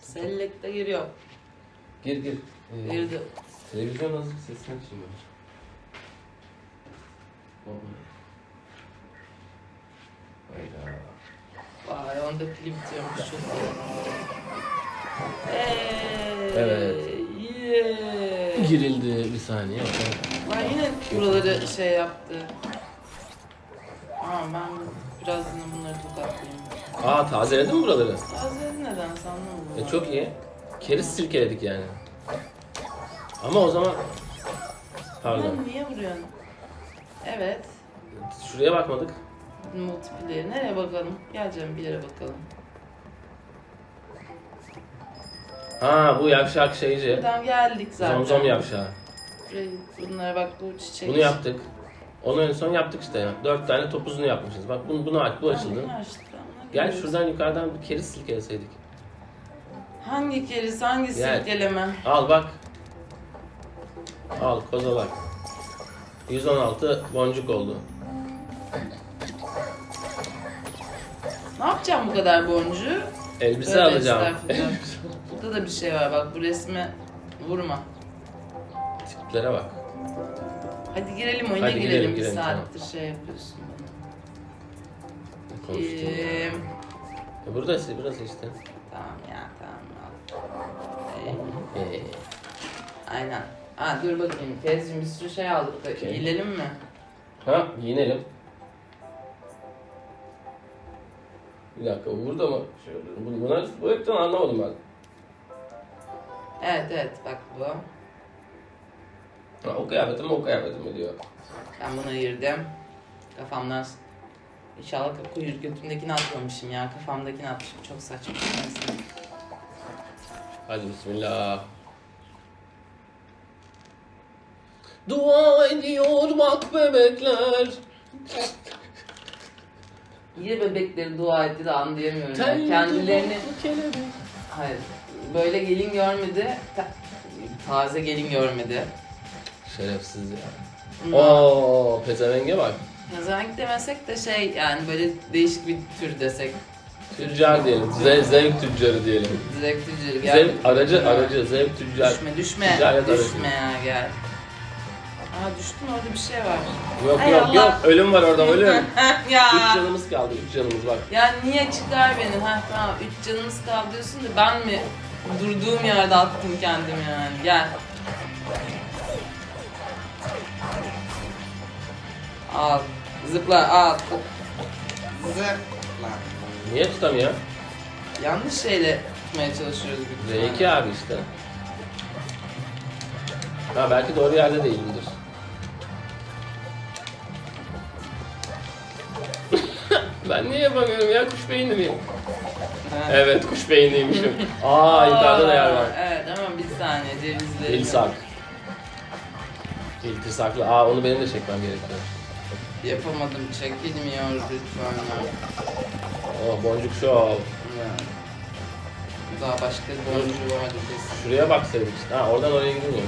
Selekte giriyor. Gir gir. Ee, Girdi. Televizyon hazır sesini açayım ben. Hayda. Vay onda pili bitiyormuş çok iyi. Evet. Yeah. Girildi bir saniye. Lan yine buraları şey yaptı. Aa ben biraz yine bunları tokatlayayım. Aa tazeledin mi buraları? Tazeli neden sandım E çok iyi. Keriz silkeledik yani. Ama o zaman... Pardon. Lan niye vuruyorsun? Evet. Şuraya bakmadık. Multiplayer. Nereye bakalım? Geleceğim bir yere bakalım. Ha bu yavşak şeyci. Buradan geldik zaten. Zomzom yavşağı. Bunlara bak bu çiçek. Bunu yaptık. Onu en son yaptık işte ya. Dört tane topuzunu yapmışız. Bak bunu, bunu aç, bu açıldı. Bunu açtık, ama Gel şuradan yukarıdan bir keriz silkeleseydik. Hangi keriz, hangi Gel. silkeleme? Al bak. Al kozalak. 116 boncuk oldu. Ne yapacağım bu kadar boncuğu? Elbise Tövbe alacağım. estağfurullah. Burada da bir şey var bak bu resme vurma. Tiplere bak. Hadi girelim oyuna Hadi girelim, girelim, bir girelim, saattir şey yapıyorsun. Konuştum. E Burası, burası işte. tamam ya tamam. Ee, Ee, aynen. Ha dur bakayım Kezcim bir sürü şey aldık da Okey. giyilelim mi? ha giyinelim. Bir dakika bu burada mı? Şöyle, bu, buna, bu ekran anlamadım ben. Evet evet bak bu. Ha, o kıyafetim o kıyafetim diyor. Ben buna girdim. Kafamdan İnşallah kuyruğu götümdekini atmamışım ya. Kafamdakini atmışım. Çok saçma. Neyse. Hadi bismillah. Dua ediyor bak bebekler. Niye bebekleri dua etti de anlayamıyorum. ya. Kendilerini hayır böyle gelin görmedi. ta- taze gelin görmedi. Şerefsiz ya. Oo, pezevenge bak. Pezevenk demesek de şey yani böyle değişik bir tür desek. Tüccar diyelim. Ze zevk tüccarı diyelim. Zevk tüccarı gel. Zevk aracı aracı zevk tüccar. Düşme düşme. Ticaret aracı. düşme ya gel. Aa düştün orada bir şey var. Yok Ay yok Allah. yok ölüm var orada ölüm. ya. Üç canımız kaldı üç canımız bak. Ya niye çıkar benim? Ha tamam üç canımız kaldı diyorsun da ben mi durduğum yerde attım kendimi yani. Gel. Al. Zıpla al. Zıpla. Niye tutamıyor? Yanlış şeyle tutmaya çalışıyoruz ihtimalle. R2 abi işte. Ha belki doğru yerde değilimdir. ben niye yapamıyorum ya kuş beyinli miyim? Ha. Evet kuş beyinliymişim. Aa yukarıda da yer var. Evet ama bir saniye cevizleri. İlsak. İltisaklı. Aa onu benim de çekmem gerekiyor. Yapamadım çekilmiyor lütfen. Oh boncuk şov. Ya. Daha başka boncuğu vardı kesin. Şuraya baksaydık işte. Ha oradan oraya gidilmiyor.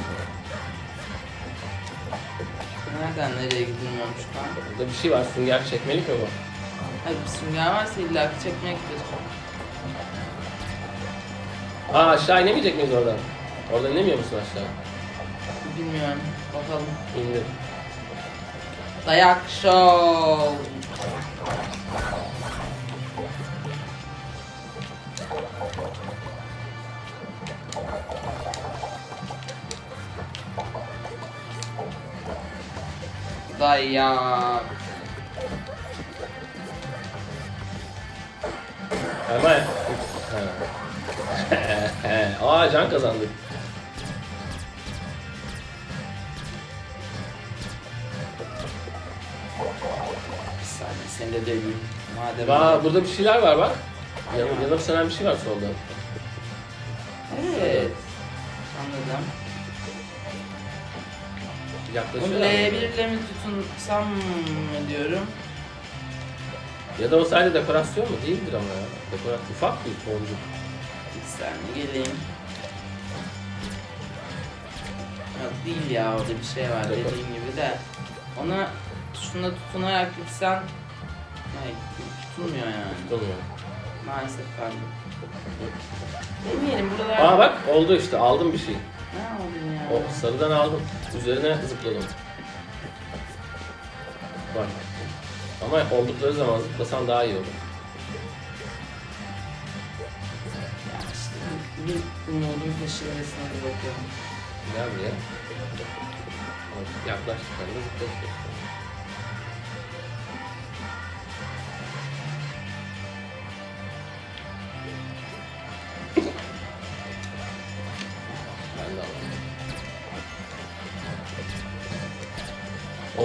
Nereden nereye gidilmiyormuş kan? Burada bir şey var. Sünger çekmelik mi bu? Hayır bir sünger varsa illa ki çekmektir. Aa aşağı inemeyecek miyiz oradan? Oradan inemiyor musun aşağı? Bilmiyorum. Bakalım. İndim. Dayak show. Dayak. Ama... Aa can kazandık. Saniye seni de döveyim. Madem Aa burada bir şeyler var bak. Yanıp, yanıp sönen bir şey var solda. Evet. Anladım. Bu Yaklaşıyor. L1 ama. ile mi tutunsam mı diyorum. Ya da o sadece dekorasyon mu? Değildir ama ya. Dekorasyon. Ufak bir boncuk. Bir saniye geleyim. Yok değil ya orada bir şey var Dekor. dediğin gibi de. Ona tuşuna tutunarak gitsen Hayır tutulmuyor yani. Tutulmuyor. Maalesef kaldım. Demeyelim buralar... Aa bak oldu işte aldım bir şey. Ne aldın ya? O sarıdan aldım. Üzerine zıpladım. Bak. Ama oldukları zaman zıplasam daha iyi olur. Ya işte bir, umudun peşindesine bir bakıyorum. Gel buraya. Bak, Yaklaştık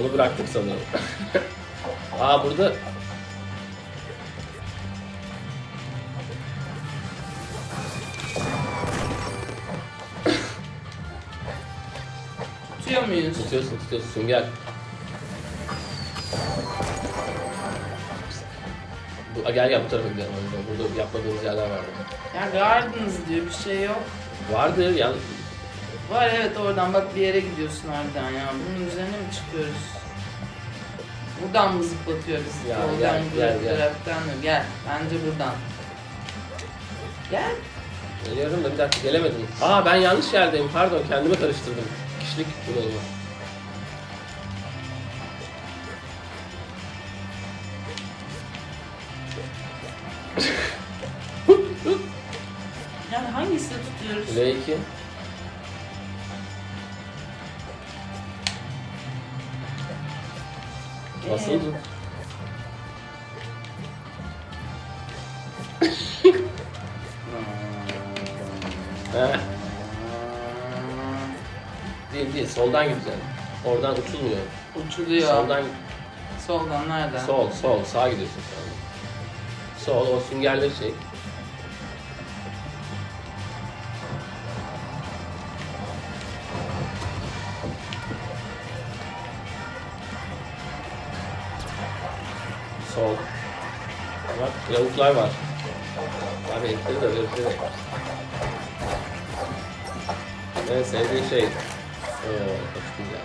Onu bıraktık sanırım. Aa burada Tutuyor muyuz? tutuyorsun tutuyorsun gel. Bu, gel gel bu tarafa gidelim. Burada yapmadığımız yerler var. Ya Gardens diyor bir şey yok. Vardı yani Var evet oradan bak bir yere gidiyorsun harbiden ya. Bunun üzerine mi çıkıyoruz? Buradan mı zıplatıyoruz? Ya, Oradan gel, gel, gel. taraftan mı? Gel. Bence buradan. Gel. Geliyorum da bir dakika gelemedim. Aa ben yanlış yerdeyim pardon kendimi karıştırdım. Kişilik bunalımı. Yani hangisini tutuyoruz? L2. Basılı tut. Heh. Değil değil soldan gideceksin. Oradan uçulmuyor. Uçuluyor. Soldan Soldan nereden? sol sol sağa gidiyorsun şu anda. Sol o süngerleri çek. Bak lavuklar var. Abi renkleri de renkleri de. En sevdiğin şey. Oo, çok güzel.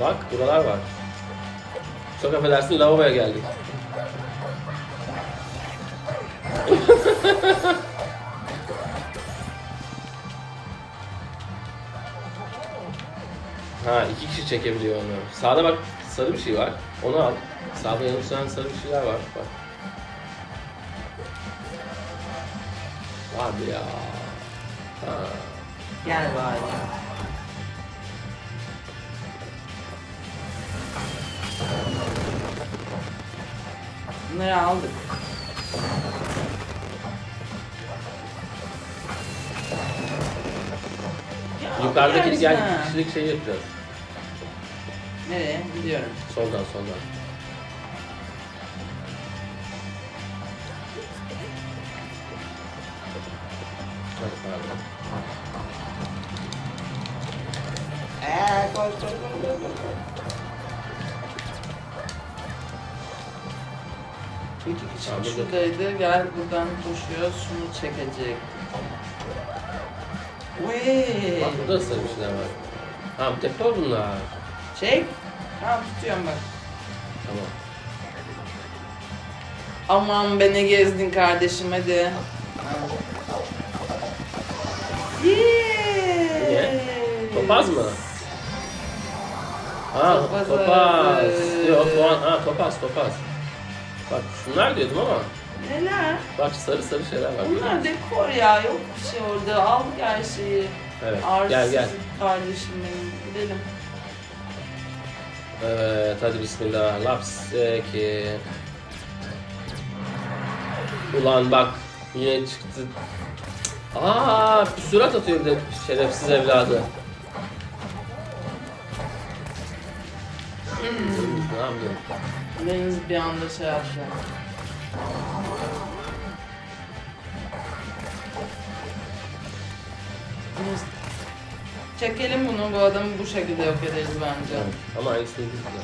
Bak buralar var. Çok affedersin lavaboya geldik. ha iki kişi çekebiliyor onu. Sağda bak sarı bir şey var. Onu al. Sağda yanımsayan sarı bir şeyler var. Bak. Abi ya. Ha. Gel bari. Bunları aldık. Yukarıdaki yarısına. kişilik şey yapacağız. Nereye? Gidiyorum. Soldan soldan. Hadi pardon. Eee koş koş koş koş. İki kişi Tamam, burada. şuradaydı. Gel buradan koşuyoruz. Şunu çekecek. Vee. Bak burada da sarı bir şeyler var. Ha bu tekrar bunlar. Çek. Tamam tutuyorum bak. Tamam. Aman be ne gezdin kardeşim hadi. Ha. Niye? Topaz mı? Ha Topaz topaz. Yok o an ha topaz topaz. Bak şunlar diyordum ama Neler? bak sarı sarı şeyler var. Bunlar dekor ya yok bir şey orada. Aldık her şeyi. Evet Arsız gel gel. kardeşim benim. Gidelim. Evet hadi bismillah. Lapseki. Ulan bak yine çıktı. Aa bir surat atıyor bir de şerefsiz evladı. ne yapıyorsun? Deniz bir anda şey yaptı. Çekelim bunu, bu adamı bu şekilde yok ederiz bence. Evet. Ama aynısını değil ya.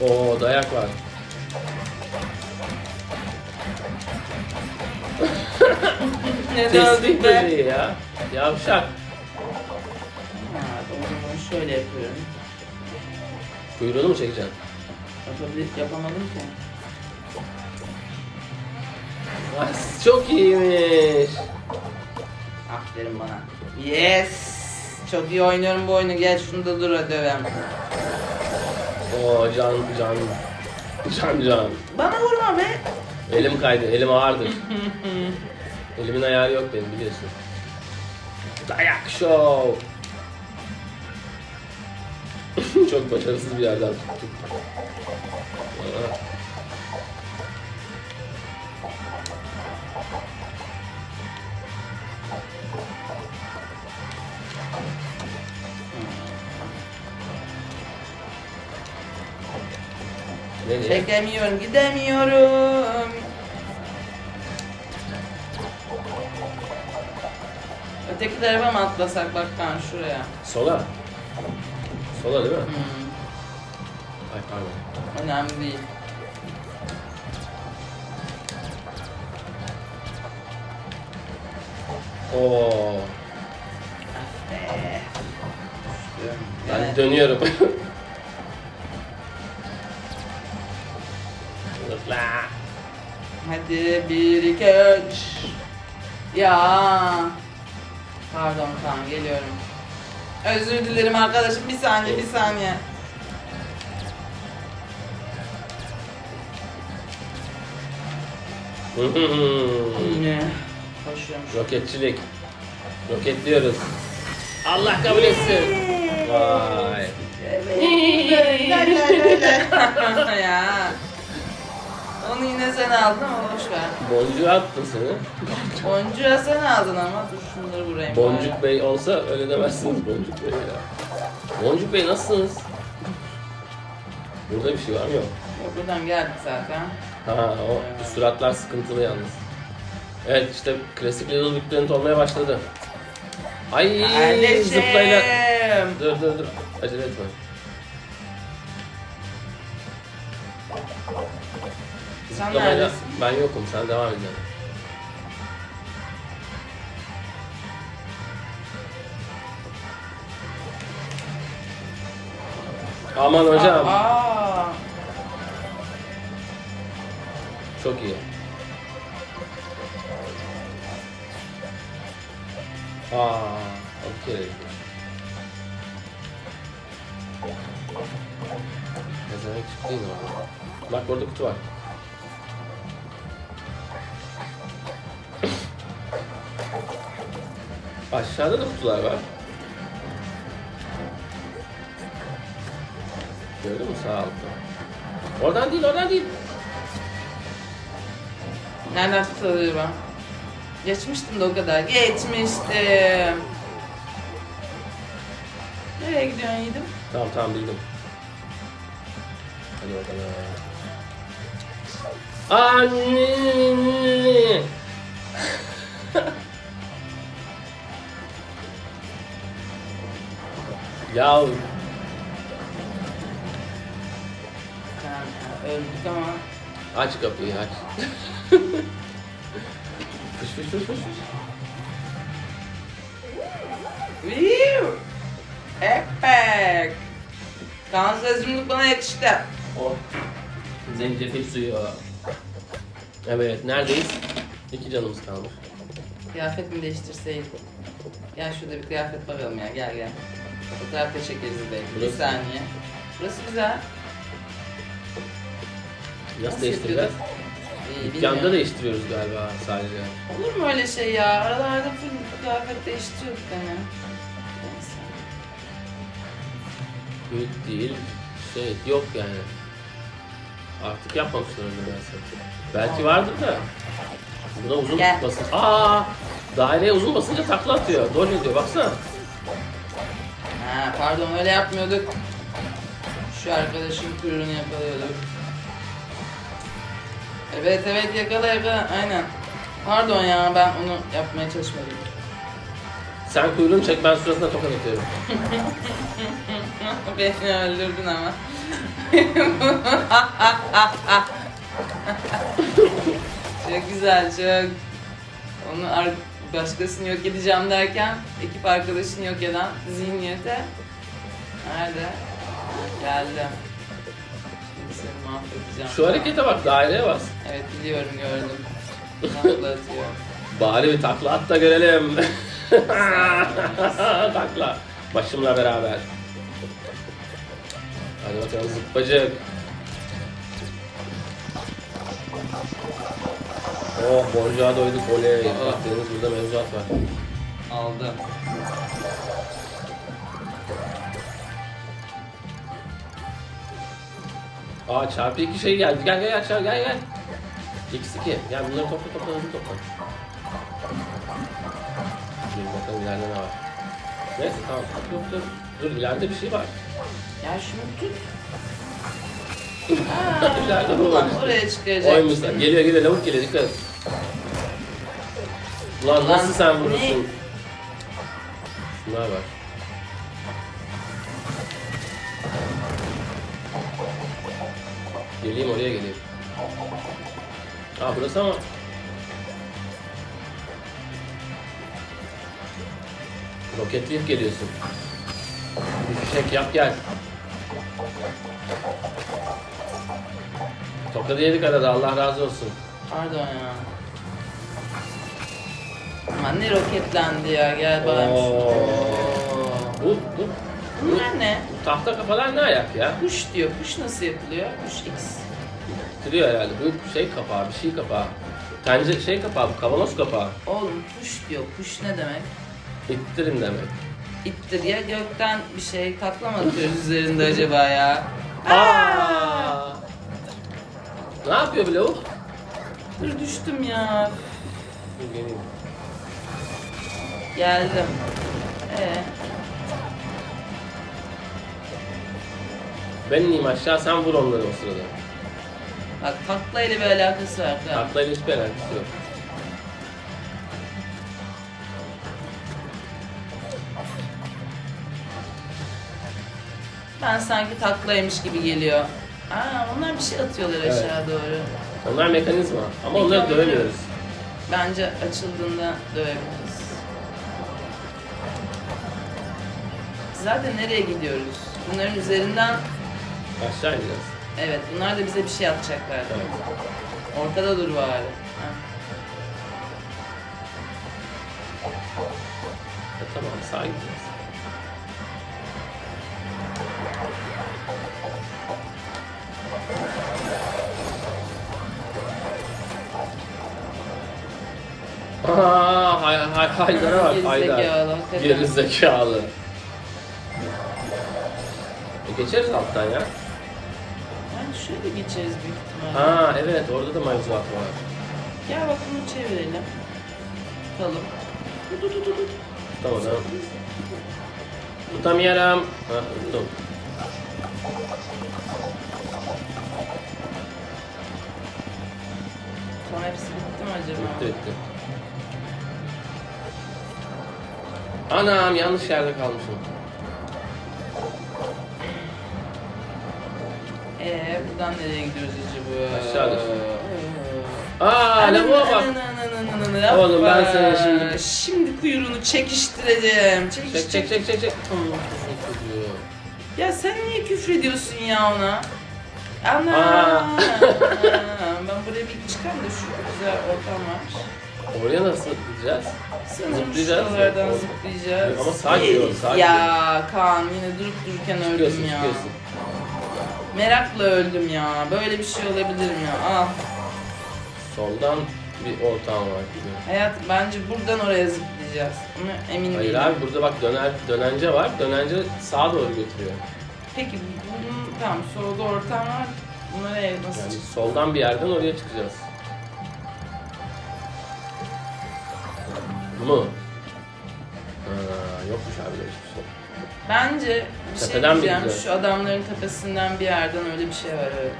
Oo dayak var. Ne döndük be. böceği ya. Yavşak. Ha, o zaman şöyle yapıyorum. Kuyruğunu mu çekeceksin? Yapabilir, yapamadım ki. Çok iyiymiş. Aferin bana. Yes. Çok iyi oynuyorum bu oyunu. Gel şunu da dur dövem. Oo can can. Can can. Bana vurma be. Elim kaydı. Elim ağırdır. Elimin ayarı yok benim biliyorsun. Dayak show. Çok başarısız bir yerden tuttuk. Nereye? Çekemiyorum, gidemiyorum. Öteki tarafa mı atlasak bak ben şuraya. Sola. Sola değil mi? Hmm, Ay pardon. önemli değil. Oo. Düştüm. Ben dönüyorum. Zıpla. Hadi bir iki üç. Ya. Pardon tamam geliyorum. Özür dilerim arkadaşım bir saniye bir saniye. Yine koşuyorum. Roketçilik. Roketliyoruz. Allah kabul etsin. Vay. ya. Onu yine sen aldın ama boş ver. Boncuğu attın seni. Boncuğa sen aldın ama dur şunları vurayım. Boncuk Bey olsa öyle demezsiniz Boncuk Bey ya. Boncuk Bey nasılsınız? Burada bir şey var mı yok? Yok, buradan geldik zaten. Ha o suratlar sıkıntılı yalnız. Evet işte klasik Little Big Planet olmaya başladı. Ay Kardeşim. zıplayla. Dur dur dur. Acele etme. Sen Zıplamayla- neredesin? Ben yokum sen devam yani. Aman hocam. Aa, Çok iyi. Aa, okey. Pezevenk çıktı yine orada. Bak orada kutu var. Aşağıda da kutular var. Gördün mü sağ altta? Oradan değil, oradan değil. nereden tutuluyor ben? Geçmiştim de o kadar. Geçmiştim. Nereye gidiyorsun Yiğidim? Tamam tamam bildim. Hadi bakalım. Anne. Ya ya, öldük ama. aç kapıyı aç. fış fış fış fış. Viu! Epic! Kaan sözcümlük bana yakıştı. O zencefil suyu. Evet neredeyiz? İki canımız kalmış. Kıyafet mi değiştirseydim? Gel şurada bir kıyafet bakalım ya gel gel. Fotoğraf da çekeriz belki. Bir Burası- saniye. Burası güzel. Nasıl, değiştireceğiz? İyi, Dükkanda bilmiyorum. değiştiriyoruz galiba sadece. Olur mu öyle şey ya? Aralarda full kıyafet değiştiriyorduk hani. Neyse. Büyük değil, şey yok yani. Artık yapmamışlar öyle nedense. Belki vardır da. Buna uzun Gel. basın. Aa! Daireye uzun basınca takla atıyor. Dol ediyor baksana. Ha pardon öyle yapmıyorduk. Şu arkadaşın kuyruğunu yakalıyorduk. Evet evet yakala yakala aynen. Pardon ya ben onu yapmaya çalışmadım. Sen kuyruğunu çek ben suratına tokat atıyorum. Beni öldürdün ama. çok güzel çok. Onu ar- başkasını yok edeceğim derken ekip arkadaşını yok eden zihniyete nerede? Geldim. Şimdi seni mahvedeceğim. Şu harekete bak daireye bas. Evet biliyorum gördüm. Takla atıyor. Bari bir takla at da görelim. takla. Başımla beraber. Hadi bakalım zıppacık. Oh boncuğa doyduk oley. Aa. Bak Deniz burada mevzuat var. Aldım. Aa çarpı iki şey geldi. Gel gel gel çarpı gel gel. X2. Gel bunları topla topla hızlı topla. Dur bakalım ileride ne var. Neyse tamam. Dur dur. Dur ileride bir şey var. Ya şunu tut. İleride bu var oraya çıkaracak. Oymuşlar. Geliyor geliyor lavuk geliyor dikkat et. Ulan nasıl sen vurursun? Şunlar var. Geleyim oraya geleyim. Aa burası ama. Roketleyip geliyorsun. Bir fişek yap gel. Tokadı yedik arada Allah razı olsun. Pardon ya. Aman ne roketlendi ya gel Oo. şunu. Bu, bu, Bunlar ne? bu tahta kafalar ne ayak ya? Kuş diyor. Kuş nasıl yapılıyor? Kuş X. Bitiriyor herhalde. Bu şey kapağı, bir şey kapağı. Tencere şey kapağı, bu kavanoz kapağı. Oğlum kuş diyor. Kuş ne demek? İttirin demek. İttir ya gökten bir şey takla mı atıyoruz üzerinde acaba ya? Aa! Ne yapıyor bu lavuk? Dur düştüm ya. Dur geleyim. Geldim. Ee, Ben ineyim aşağı, sen vur onları o sırada. bak takla ile bir alakası var. Tamam. Taklayla hiçbir alakası yok. Ben sanki taklaymış gibi geliyor. Aa, onlar bir şey atıyorlar Evet. aşağı doğru. Onlar mekanizma ama Peki, onları onları- dövemiyoruz. Bence açıldığında dövebiliriz. Zaten nereye gidiyoruz? Bunların üzerinden Aşağı ineceğiz. evet bunlar da bize bir şey atacaklar. Evet. Ortada dur bari. Ha. E, tamam sağa gideceğiz. Aa, hay hay haydara bak haydar. zekalı, hakikaten. Geri zekalı. Geçeriz alttan ya. Yani şöyle geçeriz büyük ihtimalle. Ha evet orada da mevzuat var. Gel bak bunu çevirelim. Tutalım. Tut tut tut tut. Tamam tamam. Tutamıyorum. Ha tuttum. Tamam hepsi bitti mi acaba? Bitti bitti. Anam yanlış yerde kalmışım. Ee buradan nereye gidiyoruz acaba? Aşağı. Ee. Aa lavuğa bak. Oğlum ben seni şimdi- Şimdi kuyruğunu çekiştireceğim. Çekiş, Çek çek çek çek çek. Ya sen niye küfrediyorsun ya ona? Ana. Aa. ben buraya bir çıkayım da şu güzel ortam var. Oraya nasıl gideceğiz? Sanırım Zıplayacağız şuralardan ya. zıplayacağız. Ama sağa gidiyoruz, sağa Ya Kaan yine durup dururken öldüm Çıkıyorsun ya. çıkıyorsun. Merakla öldüm ya. Böyle bir şey olabilir mi ya? Al. Soldan bir ortam var gibi. Hayat bence buradan oraya zıplayacağız. Ama emin Hayır değilim. abi burada bak döner, dönence var. Dönence sağa doğru götürüyor. Peki bunun tamam solda ortam var. Bunlara ev nasıl Yani çık- soldan bir yerden oraya çıkacağız. Mu? Ha, yokmuş abi böyle hiçbir şey. Bence bir şey Tepeden mi diyeceğim. Şu adamların tepesinden bir yerden öyle bir şey var evet.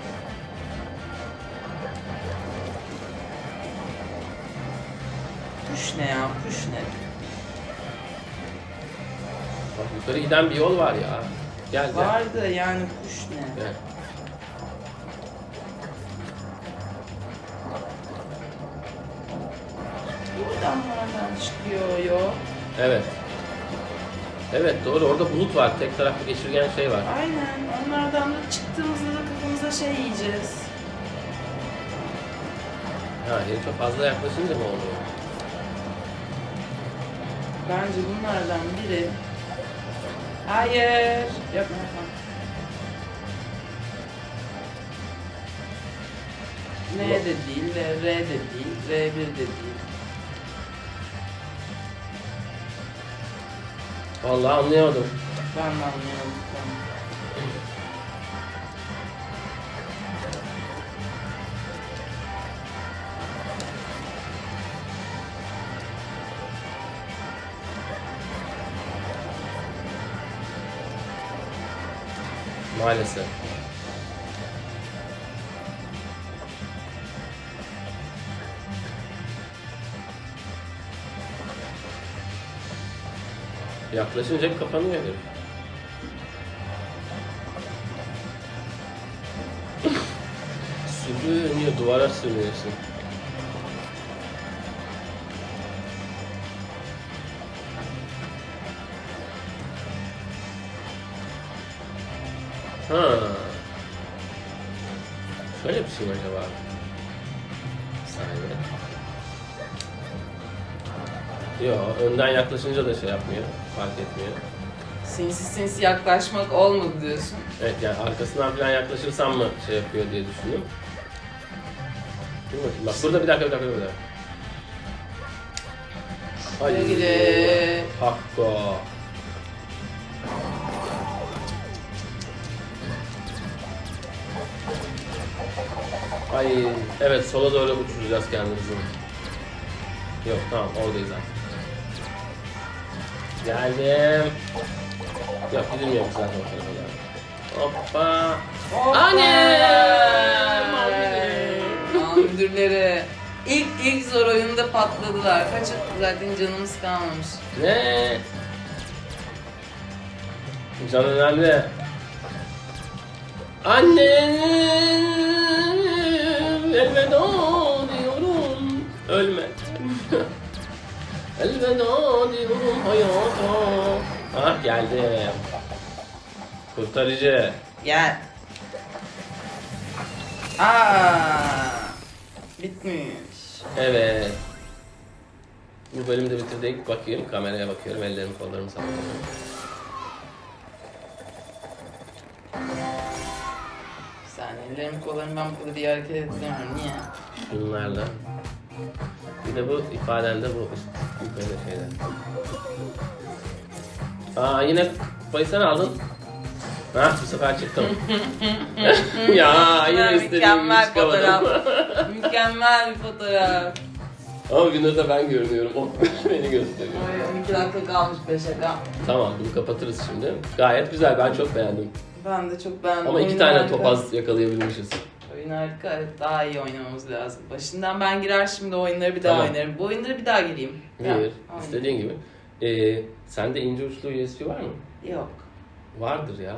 Kuş ne ya? Kuş ne? Bak yukarı giden bir yol var ya. Gel gel. Vardı yani kuş ne? Gel. Buradan Nereden çıkıyor yo? Evet. Evet doğru orada bulut var. Tek taraflı geçirgen şey var. Aynen. Onlardan da çıktığımızda da kafamıza şey yiyeceğiz. Ha çok fazla yaklaşınca mı oluyor? Bence bunlardan biri. Hayır. Yapma. N de değil, R de değil, R1 de değil. Vallahi anlayamadım. Ben de anlayamadım. Maalesef. Yaklaşınca kapanıyor herif. Sürünüyor, duvara sürünüyorsun. Ha. Şöyle bir şey mi acaba? Saniye. Yok, önden yaklaşınca da şey yapmıyor, fark etmiyor. Sinsi sinsi yaklaşmak olmadı diyorsun. Evet yani arkasından falan yaklaşırsam mı şey yapıyor diye düşündüm. Dur bakayım bak burada bir dakika bir dakika bir dakika. Güle. Hakko. Ay evet sola doğru uçuracağız kendimizi. Yok tamam oradayız artık. Geldim. Yok gidilmiyor zaten o tarafa doğru. Hoppa. Annem! Müdürleri. İlk ilk zor oyunda patladılar. Kaçıp zaten canımız kalmamış. Ne? Can önemli. Annem elveda diyorum. Ölme. elveda diyorum hayata. Ah geldi. Kurtarıcı. Gel. Aa, bitmiş. Evet. Bu bölümü de bitirdik. Bakayım kameraya bakıyorum. Ellerimi kollarımı sallıyorum. Bir saniye ellerim kollarım ben bu kadar iyi hareket edemiyorum. Niye? Bunlarla. Bir de bu ifadende bu yukarıda şeyler. Aa yine kupayı sen aldın. Ha bu sefer çıktım. ya yine istediğim gibi çıkamadım. fotoğraf. Mükemmel bir fotoğraf. Ama Windows ben görünüyorum. O beni gösteriyor. Oy, 12 dakika kalmış 5'e de. Tamam bunu kapatırız şimdi. Gayet güzel ben çok beğendim. Ben de çok beğendim. Ama iki tane topaz yakalayabilmişiz. Oyun harika. Evet daha iyi oynamamız lazım. Başından ben girer şimdi oyunları bir daha Tamam. oynarım. Bu oyunları bir daha gireyim. Ya, oynayayım. istediğin gibi. Ee, sende ince uçlu USB var mı? Yok. Vardır ya.